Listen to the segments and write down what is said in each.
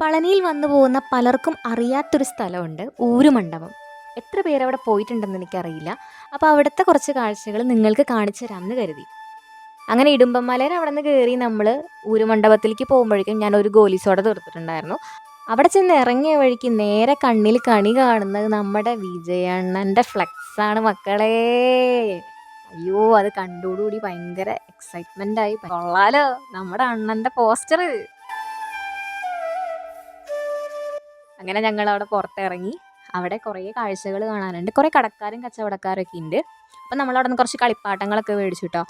പളനിയിൽ വന്നു പോകുന്ന പലർക്കും അറിയാത്തൊരു സ്ഥലമുണ്ട് ഊരുമണ്ഡപം. എത്ര പേരവിടെ പോയിട്ടുണ്ടെന്ന് എനിക്കറിയില്ല. അപ്പോൾ അവിടുത്തെ കുറച്ച് കാഴ്ചകൾ നിങ്ങൾക്ക് കാണിച്ചു തരാമെന്ന് കരുതി. അങ്ങനെ ഇടുമ്പമലയിൽ അവിടെ നിന്ന് കയറി നമ്മൾ ഊരുമണ്ഡപത്തിലേക്ക് പോകുമ്പോഴേക്കും ഞാൻ ഒരു ഗോലിസോട തീർത്തിട്ടുണ്ടായിരുന്നു അവിടെ ചെന്ന് ഇറങ്ങിയ വഴിക്ക് നേരെ കണ്ണിൽ കണി കാണുന്നത് നമ്മുടെ വിജയണ്ണന്റെ ഫ്ലെക്സാണ് മക്കളെ. അയ്യോ അത് കണ്ടോടുകൂടി ഭയങ്കര എക്സൈറ്റ്മെന്റ് ആയി. കൊള്ളാലോ നമ്മുടെ അണ്ണന്റെ പോസ്റ്റർ അങ്ങനെ ഞങ്ങൾ അവിടെ പുറത്തിറങ്ങി. അവിടെ കുറേ കാഴ്ചകൾ കാണാനുണ്ട്. കുറേ കടക്കാരും കച്ചവടക്കാരൊക്കെ ഉണ്ട്. അപ്പം നമ്മളവിടെ നിന്ന് കുറച്ച് കളിപ്പാട്ടങ്ങളൊക്കെ മേടിച്ചു കേട്ടോ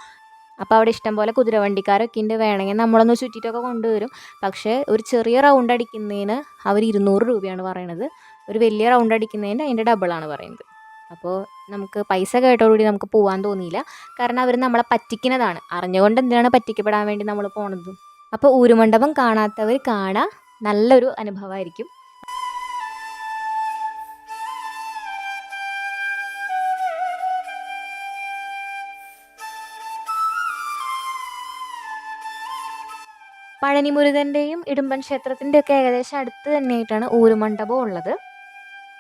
അപ്പോൾ അവിടെ ഇഷ്ടംപോലെ കുതിരവണ്ടിക്കാരൊക്കെ ഉണ്ട്. വേണമെങ്കിൽ നമ്മളൊന്ന് ചുറ്റിട്ടൊക്കെ കൊണ്ടുവരും. പക്ഷേ ഒരു ചെറിയ റൗണ്ട് അടിക്കുന്നതിന് അവർ ഇരുന്നൂറ് രൂപയാണ് പറയണത്. ഒരു വലിയ റൗണ്ട് അടിക്കുന്നതിന്റെ അതിന്റെ ഡബിളാണ് പറയുന്നത്. അപ്പോൾ നമുക്ക് പൈസ കേട്ടോടുകൂടി നമുക്ക് പോകാൻ തോന്നിയില്ല. കാരണം അവർ നമ്മളെ പറ്റിക്കുന്നതാണ്. അറിഞ്ഞുകൊണ്ട് എന്തിനാണ് പറ്റിക്കപ്പെടാൻ വേണ്ടി നമ്മൾ പോണത്? അപ്പോൾ ഊരുമണ്ഡപം കാണാത്തവർ കാണാൻ നല്ലൊരു അനുഭവമായിരിക്കും. പഴനി മുരുകന്റെയും ഇടുമ്പൻ ക്ഷേത്രത്തിന്റെയൊക്കെ ഏകദേശം അടുത്ത് തന്നെയായിട്ടാണ് ഊരുമണ്ഡപം ഉള്ളത്.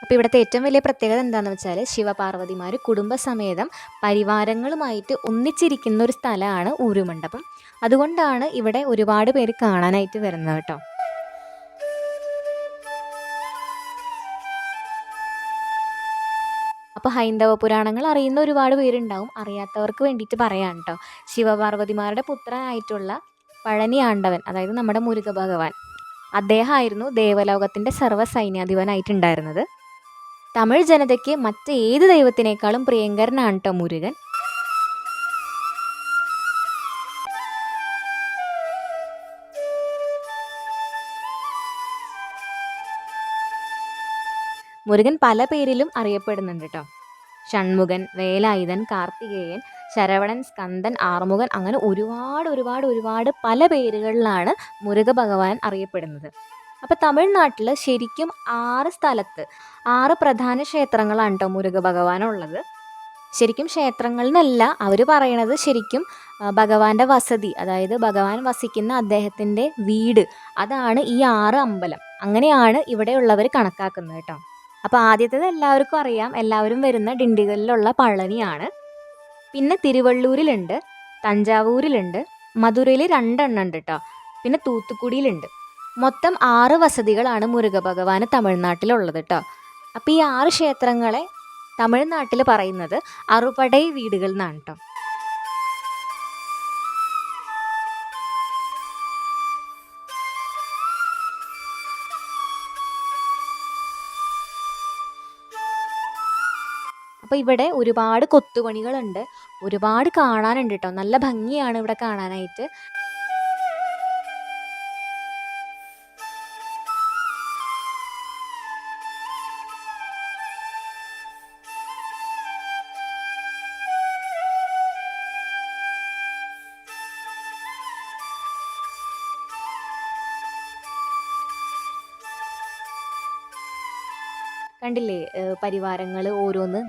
അപ്പോൾ ഇവിടുത്തെ ഏറ്റവും വലിയ പ്രത്യേകത എന്താണെന്ന് വെച്ചാൽ ശിവപാർവതിമാർ കുടുംബസമേതം പരിവാരങ്ങളുമായിട്ട് ഒന്നിച്ചിരിക്കുന്ന ഒരു സ്ഥലമാണ് ഊരുമണ്ഡപം അതുകൊണ്ടാണ് ഇവിടെ ഒരുപാട് പേര് കാണാനായിട്ട് വരുന്നത് കേട്ടോ. അപ്പോൾ ഹൈന്ദവ പുരാണങ്ങൾ അറിയുന്ന ഒരുപാട് പേരുണ്ടാവും. അറിയാത്തവർക്ക് വേണ്ടിയിട്ട് പറയാം കേട്ടോ. ശിവപാർവതിമാരുടെ പുത്രനായിട്ടുള്ള പഴനി ആണ്ടവൻ അതായത് നമ്മുടെ മുരുക ഭഗവാൻ അദ്ദേഹമായിരുന്നു ദേവലോകത്തിന്റെ സർവ സൈന്യാധിപനായിട്ടുണ്ടായിരുന്നത് തമിഴ് ജനതയ്ക്ക് മറ്റ് ഏത് ദൈവത്തിനേക്കാളും പ്രിയങ്കരനാണ് കേട്ടോ മുരുകൻ. മുരുകൻ പല പേരിലും അറിയപ്പെടുന്നുണ്ട് കേട്ടോ ഷൺമുഖൻ വേലായുധൻ കാർത്തികേയൻ ശരവണൻ സ്കന്ദൻ ആറുമുഖൻ അങ്ങനെ ഒരുപാട് ഒരുപാട് ഒരുപാട് പല പേരുകളിലാണ് മുരുക ഭഗവാൻ അറിയപ്പെടുന്നത്. അപ്പോൾ തമിഴ്നാട്ടിൽ ശരിക്കും ആറ് സ്ഥലത്ത് ആറ് പ്രധാന ക്ഷേത്രങ്ങളാണ് കേട്ടോ മുരുക ഭഗവാൻ ഉള്ളത്. ശരിക്കും ക്ഷേത്രങ്ങളിൽ നിന്നല്ല അവർ പറയണത് ശരിക്കും ഭഗവാന്റെ വസതി അതായത് ഭഗവാൻ വസിക്കുന്ന അദ്ദേഹത്തിന്റെ വീട് അതാണ് ഈ ആറ് അമ്പലം. അങ്ങനെയാണ് ഇവിടെയുള്ളവർ കണക്കാക്കുന്നത് കേട്ടോ അപ്പോൾ ആദ്യത്തേത് എല്ലാവർക്കും അറിയാം. എല്ലാവരും വരുന്ന ഡിണ്ടിഗലിലുള്ള പളനിയാണ്. പിന്നെ തിരുവള്ളൂരിലുണ്ട് തഞ്ചാവൂരിലുണ്ട് മധുരയിൽ രണ്ടെണ്ണം ഉണ്ട് കേട്ടോ പിന്നെ തൂത്തുക്കുടിയിലുണ്ട്. മൊത്തം ആറ് വസതികളാണ് മുരുക ഭഗവാന് തമിഴ്നാട്ടിലുള്ളത് കേട്ടോ അപ്പോൾ ഈ ആറ് ക്ഷേത്രങ്ങളെ തമിഴ്നാട്ടിൽ പറയുന്നത് അറുപടൈ വീടുകൾ എന്നാണ് കേട്ടോ അപ്പോൾ ഇവിടെ ഒരുപാട് കൊത്തുപണികളുണ്ട്. ഒരുപാട് കാണാനുണ്ട് കേട്ടോ നല്ല ഭംഗിയാണ് ഇവിടെ കാണാനായിട്ട്. കണ്ടില്ലേ പരിവാരങ്ങൾ ഓരോന്ന്?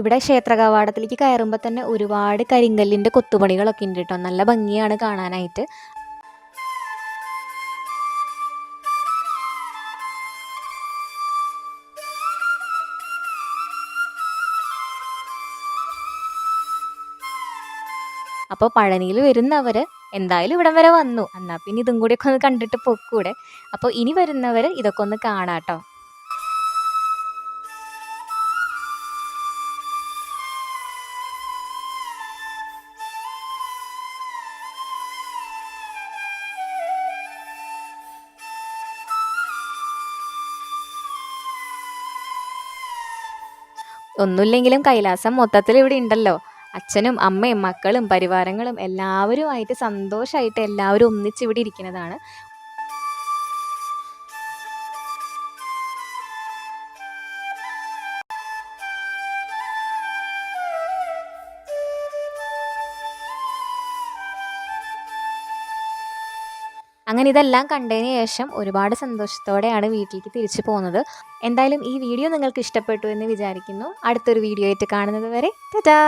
ഇവിടെ ക്ഷേത്ര കവാടത്തിലേക്ക് കയറുമ്പോൾ തന്നെ ഒരുപാട് കരിങ്കല്ലിന്റെ കൊത്തുപണികളൊക്കെ ഉണ്ട് കേട്ടോ നല്ല ഭംഗിയാണ് കാണാനായിട്ട്. അപ്പോൾ പഴനിയിൽ വരുന്നവർ എന്തായാലും ഇവിടം വരെ വന്നു. എന്നാൽ പിന്നെ ഇതും കൂടിയൊക്കെ ഒന്ന് കണ്ടിട്ട് പൊക്കൂടെ. അപ്പോൾ ഇനി വരുന്നവർ ഇതൊക്കെ ഒന്ന് കാണാട്ടോ. ഒന്നുമില്ലെങ്കിലും കൈലാസം മൊത്തത്തിൽ ഇവിടെ ഉണ്ടല്ലോ. അച്ഛനും അമ്മയും മക്കളും പരിവാരങ്ങളും എല്ലാവരുമായിട്ട് സന്തോഷമായിട്ട് എല്ലാവരും ഒന്നിച്ച് ഇവിടെ ഇരിക്കുന്നതാണ്. അങ്ങനെ ഇതെല്ലാം കണ്ടതിന് ശേഷം ഒരുപാട് സന്തോഷത്തോടെയാണ് വീട്ടിലേക്ക് തിരിച്ചു പോകുന്നത്. എന്തായാലും ഈ വീഡിയോ നിങ്ങൾക്ക് ഇഷ്ടപ്പെട്ടു എന്ന് വിചാരിക്കുന്നു. അടുത്തൊരു വീഡിയോ ആയിട്ട് കാണുന്നത് വരെ ടാറ്റാ